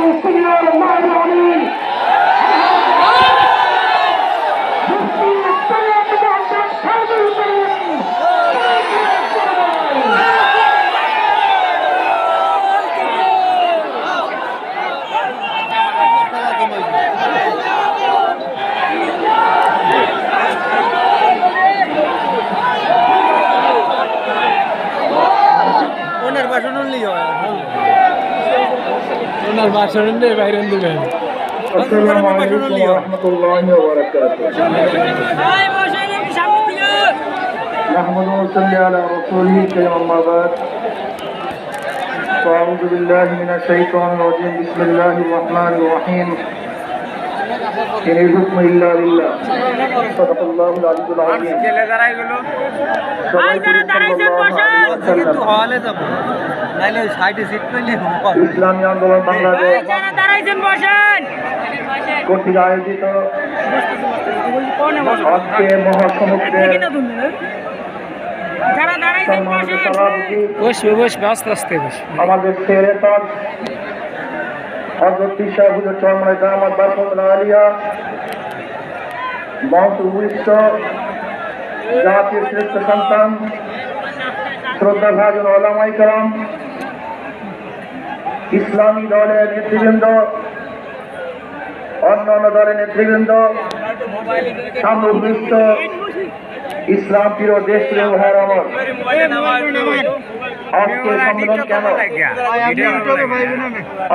O Senhor mais ওনার ভাষণ উনলে বাইরে দিবেন আসসালামু আলাইকুম ওয়া রাহমাতুল্লাহি ওয়া বারাকাতুহু نحمد ونصلي على رسوله الكريم أما بعد فأعوذ بالله من الشيطان الرجيم بسم الله الرحمن الرحيم إن الحكم إلا لله صدق الله العلي العظيم নাইলে ওই সাইডে সিট পেলে ইসলামী আন্দোলন বাংলাদেশ। দাঁড়াইছেন বসেন। কর্তৃক আয়োজিত। আজকে আমাদের হজরত হুজুর চরমায় আলিয়া শ্রেষ্ঠ সন্তান শ্রদ্ধা ভাজন ওলামাই কালাম ইসলামী দলের নেতৃবৃন্দ অন্য অন্য দলের নেতৃবৃন্দ সামগ্রিষ্ট ইসলাম প্রিয় দেশ প্রিয় কেন?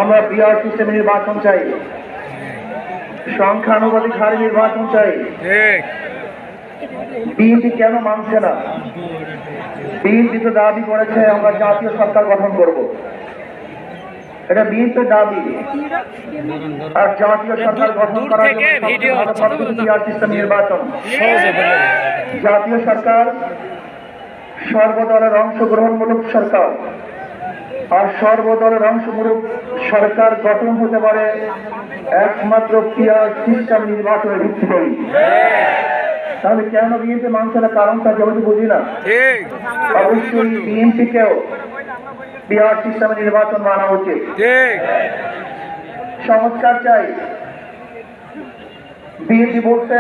আমরা বিআর সিস্টেমে নির্বাচন চাই। সংখ্যানুপাতিক হারে নির্বাচন চাই। বিএনপি কেন মানছে না? বিএনপি তো দাবি করেছে, আমরা জাতীয় সরকার গঠন করব। এটা বিএনপির দাবি। আর জাতীয় সরকার গঠন করার জন্য নির্বাচন। জাতীয় সরকার সর্বদলের অংশগ্রহণমূলক সরকার। আর সর্বদলের অংশমূলক সরকার গঠন হতে পারে একমাত্র পিয়ার সিস্টেম নির্বাচনের ভিত্তিতেই তাহলে কেন বিএনপি মানুষের কারণটা যেহেতু বুঝি না। অবশ্যই বিএনপিকেও বিহার সিস্টেমে নির্বাচন মানা উচিত। সংস্কার চাই। বিএনপি বলছে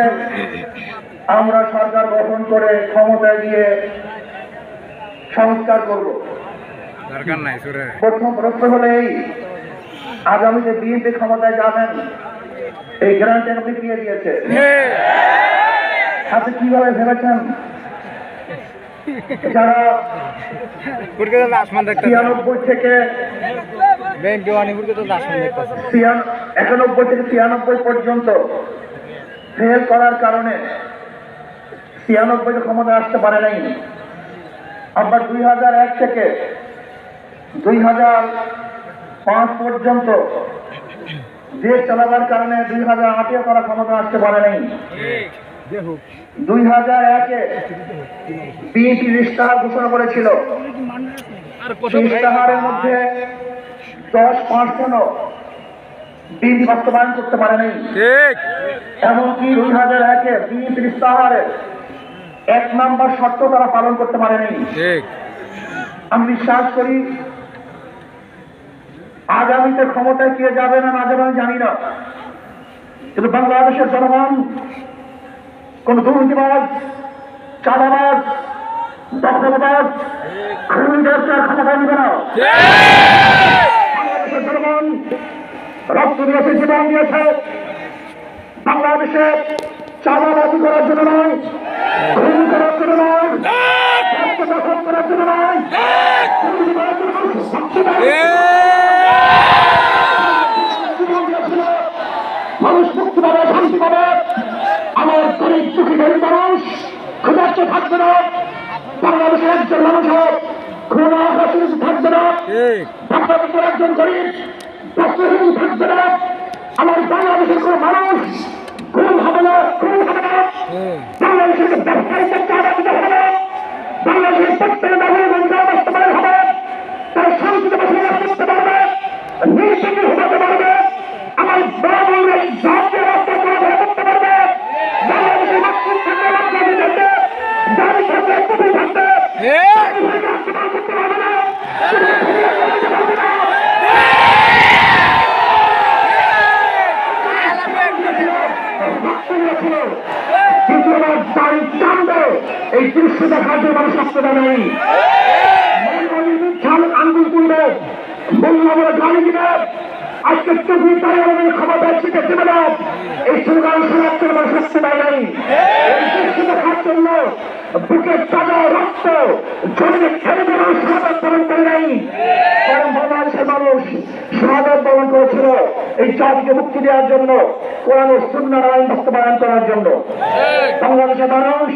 আমরা সরকার গঠন করে ক্ষমতায় গিয়ে সংস্কার করব। প্রথম প্রশ্ন হলো এই আগামীতে বিএনপি ক্ষমতায় যাবেন এই গ্রান্ট আপনি দিয়ে দিয়েছে। আপনি কীভাবে ভেবেছেন যারা কুড়কে আসমান দেখতে ছিয়ানব্বই থেকে ব্যাংক দেওয়ানি কুড়কে তো আসমান ছিয়ান- একানব্বই থেকে ছিয়ানব্বই পর্যন্ত ফেল করার কারণে ছিয়ানব্বই ক্ষমতা আসতে পারে নাই। আবার দুই হাজার এক থেকে দুই হাজার পাঁচ পর্যন্ত দেশ চালাবার কারণে দুই হাজার আটে করা ক্ষমতা আসতে পারে নাই। দুই হাজার একে বিএনপি ইস্তাহার ঘোষণা করেছিল। ইস্তাহারের মধ্যে দশ পার্সেন্টও বিএনপি বাস্তবায়ন করতে পারে নাই ঠিক। এমনকি দুই হাজার একে বিএনপি ইস্তাহারে এক নাম্বার শর্ত তারা পালন করতে পারে নাই ঠিক। আমি বিশ্বাস করি আগামীতে ক্ষমতায় কে যাবে না না যাবে আমি জানি না। কিন্তু বাংলাদেশের জনগণ কোন দুর্নীতিবাজ, চাঁদাবাজ, দখলবাজ খুনিদেরকে আর ক্ষমতা নিবে না রক্ত দিয়েছে জীবন দিয়েছে বাংলাদেশে করার জন্য নয়, খুন করার জন্য নয়। মানুষ মুক্তি পাবে, শান্তি পাবে আমার গরিব দুঃখী গরিব মানুষ ক্ষুধার্ত থাকবে না। বাংলাদেশের একজন মানুষ হোক খুনা হাসির থাকবে না। বাংলাদেশের একজন গরিব বস্ত্রহীন থাকবে না। আমার বাংলাদেশের কোনো মানুষ খুন হবে না খুন হবে না। বাংলাদেশের ব্যবসায়ী বাংলাদেশের প্রত্যেক নাগরিক দেখার জন্য মানুষ এই মানুষ রাস্তা দেয় নাই। দেখার জন্য বুকের তাজা রক্ত মানুষ বরণ করে নাই। কারণ মানুষ করেছিল এই জাতিকে মুক্তি দেওয়ার জন্য, কোরআন ও সুন্নার আইন বাস্তবায়ন করার জন্য। বাংলাদেশের মানুষ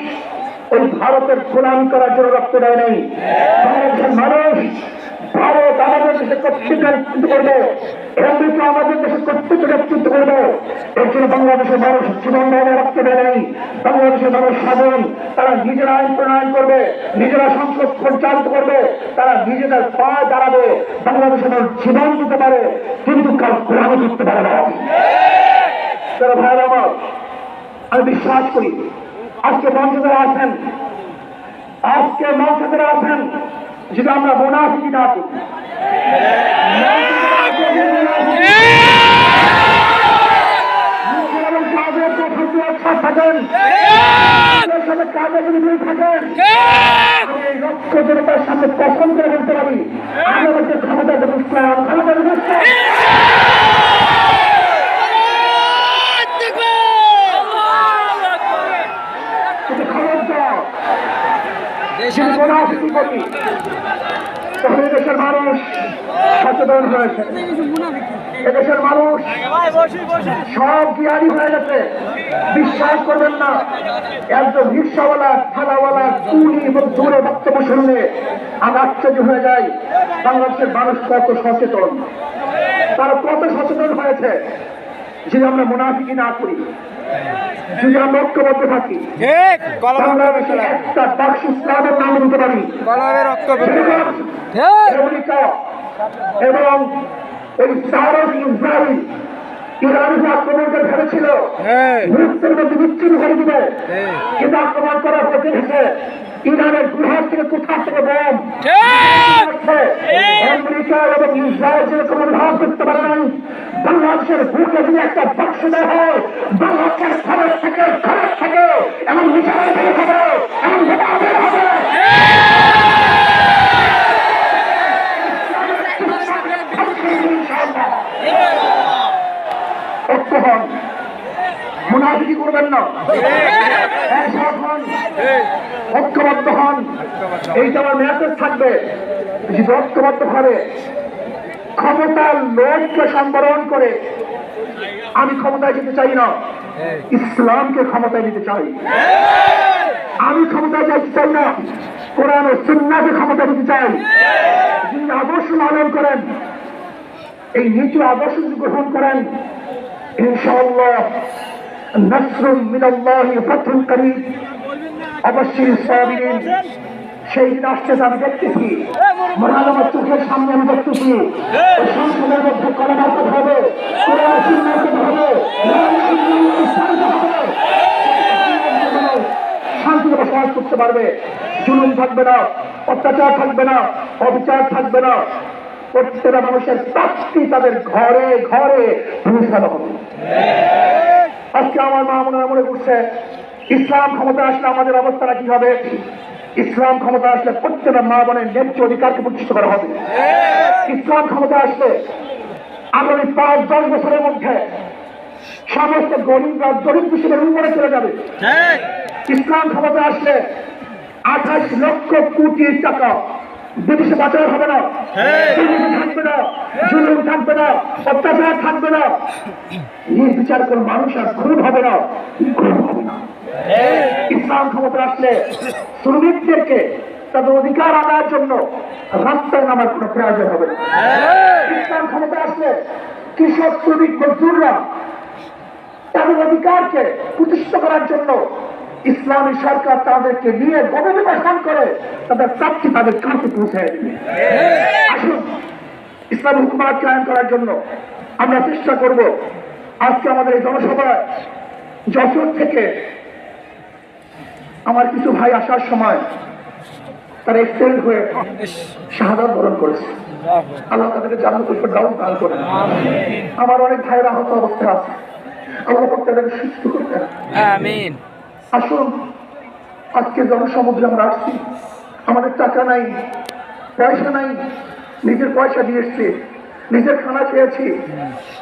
ওই ভারতের গোলামি করার জন্য রক্ত দেয় নাই। বাংলাদেশের মানুষ ভারত আমাদের দেশে কর্তৃত্ব করবে। আমেরিকা আমাদের দেশে কর্তৃত্ব নেতৃত্ব করবে। এর জন্য বাংলাদেশের মানুষ জীবন দেওয়া রক্ত দেয় নাই। বাংলাদেশের মানুষ স্বাধীন তারা নিজেরা আইন প্রণয়ন করবে নিজেরা সংসদ সঞ্চালিত করবে তারা নিজেদের পায়ে দাঁড়াবে। বাংলাদেশের মানুষ জীবন দিতে পারে কিন্তু কাল গোলামি করতে পারে না। তারা ভাইয়ের আমার আমি বিশ্বাস করি আজকে মঞ্চে যারা আছেন। আজকে মঞ্চে যারা আছেন। যদি আমরা না কথা যদি আচ্ছা থাকেন। কাজে যদি থাকেন লক্ষ জনতার সামনে পছন্দ করে বলতে পারি। আমাদেরকে ক্ষমতা ক্ষমতা দেবো ইসলাম কিন্তু খবর দাও তখন মানুষ সচেতন হয়েছে। এদেশের মানুষ সব হয়ে গেছে। বিশ্বাস করবেন না, একজন রিক্সাওয়ালা, থালাওয়ালা, কুলি এবং দূরে বক্তব্য শুনলে আমি আশ্চর্য হয়ে যাই, বাংলাদেশের মানুষ কত সচেতন। তারা কত সচেতন হয়েছে, যদি আমরা মুনাফিকি না করি। যদি আমরা ঐক্যবদ্ধ থাকি। বাংলাদেশে একটা বাক্স ইসলামের নাম দিতে পারি। এবং এই সারস ইসরায়েল ইরান যে আক্রমণকে ভেবেছিল হ্যাঁ। মুহূর্তের মধ্যে বিচ্ছিন্ন করে দিবে। হ্যাঁ। কিন্তু আক্রমণ করার পরে দেখেছে ইরানের গুহার থেকে কোথা থেকে বোম। আমেরিকা এবং ইসরায়েল যে কোনো ভাব করতে পারে নাই। বাংলাদেশের বুকে যদি একটা বাক্স দেওয়া হয় বাংলাদেশের খরচ থেকে খরচ থেকে এমন বিচার বের হবে এমন ভোটা বের হবে ঐক্য হন মুনাফিকি করবেন না একসাথ হন ঐক্যবদ্ধ হন। এইটা আমার মেসেজ থাকবে ঐক্যবদ্ধ ভাবে। ক্ষমতার লোককে সম্বরণ করে আমি ক্ষমতায় যেতে চাই না, ইসলামকে ক্ষমতায় নিতে চাই। আমি ক্ষমতায় যাইতে চাই না, কোরআন ও সুন্নাকে ক্ষমতা দিতে চাই। যিনি আদর্শ পালন করেন, এই নিচু আদর্শ গ্রহণ করেন, ইনশাআল্লাহ নসরুম মিনাল্লাহি অবশ্যই সাবিরিন সেই দিন আমি দেখতেছি। মহান চোখের সামনে আমি দেখতেছি। শান্তিতে বসবাস করতে পারবে। জুলুম থাকবে না, অত্যাচার থাকবে না, অবিচার থাকবে না। প্রত্যেকটা মানুষের প্রাপ্তি তাদের ঘরে ঘরে পৌঁছানো হবে। আজকে আমার মা মনে মনে করছে ইসলাম ক্ষমতা আসলে আমাদের অবস্থাটা কি হবে? ইসলাম ক্ষমতা আসলে প্রত্যেকটা মা বোনের ন্যায্য অধিকারকে প্রতিষ্ঠিত করা হবে। ইসলাম ক্ষমতা আসলে আগামী পাঁচ দশ বছরের মধ্যে সমস্ত গরিবরা দরিদ্র হিসেবে উপরে চলে যাবে। ইসলাম ক্ষমতা আসলে আঠাশ লক্ষ কোটি টাকা বিদেশে পাচার হবে না। থাকবে না জুলুম থাকবে না অত্যাচার থাকবে না। নির্বিচার করে মানুষ আর খুন হবে না খুন হবে না। ইসলাম ক্ষমতা আসলে শ্রমিকদেরকে তাদের অধিকার আদায়ের জন্য রাস্তায় নামার কোনো প্রয়োজন হবে না। ইসলাম ক্ষমতা আসলে কৃষক শ্রমিক মজদুররা তাদের অধিকারকে প্রতিষ্ঠিত করার জন্য ইসলামী সরকার তাদেরকে নিয়ে গণবিভাষণ করে, তাদের প্রাপ্তি তাদের কাছে পৌঁছে দেবে আসুন, ইসলামী হুকুমাত কায়ন করার জন্য আমরা চেষ্টা করব। আজকে আমাদের এই জনসভায় যশোর থেকে আমার কিছু ভাই আসার সময় তারা এক্সিডেন্ট হয়ে শাহাদাত বরণ করেছে। আল্লাহ তাদেরকে জান্নাতুল ফেরদাউস দান করেন আমার অনেক ভাইয়েরা আহত অবস্থায় আছে। আল্লাহ তাদেরকে সুস্থ করতেন আমিন। আসুন আজকে জনসমুদ্রে আমরা আসছি। আমাদের টাকা নাই পয়সা নাই নিজের পয়সা দিয়ে এসছি নিজের খানা খেয়েছি।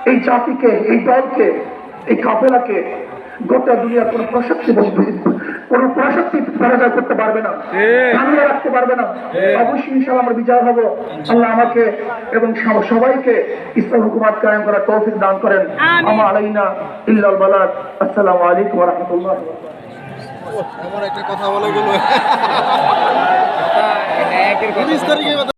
এই জাতিকে এই দলকে এই কাফেলাকে গোটা দুনিয়ার কোনো প্রশক্তি কোন প্রশক্তি পরাজয় করতে পারবে না সামনে রাখতে পারবে না। অবশ্যই ইনশাআল্লাহ আমরা বিচার হব। আল্লাহ আমাকে এবং সবাইকে ইসলাম হুকুমাত কায়েম করার তৌফিক দান করেন। আমিন। আমা আলাইনা ইল্লাল বালাদ আসসালামু আলাইকুম রাহমাতুল্লাহ এমন একটা কথা বলে গেল।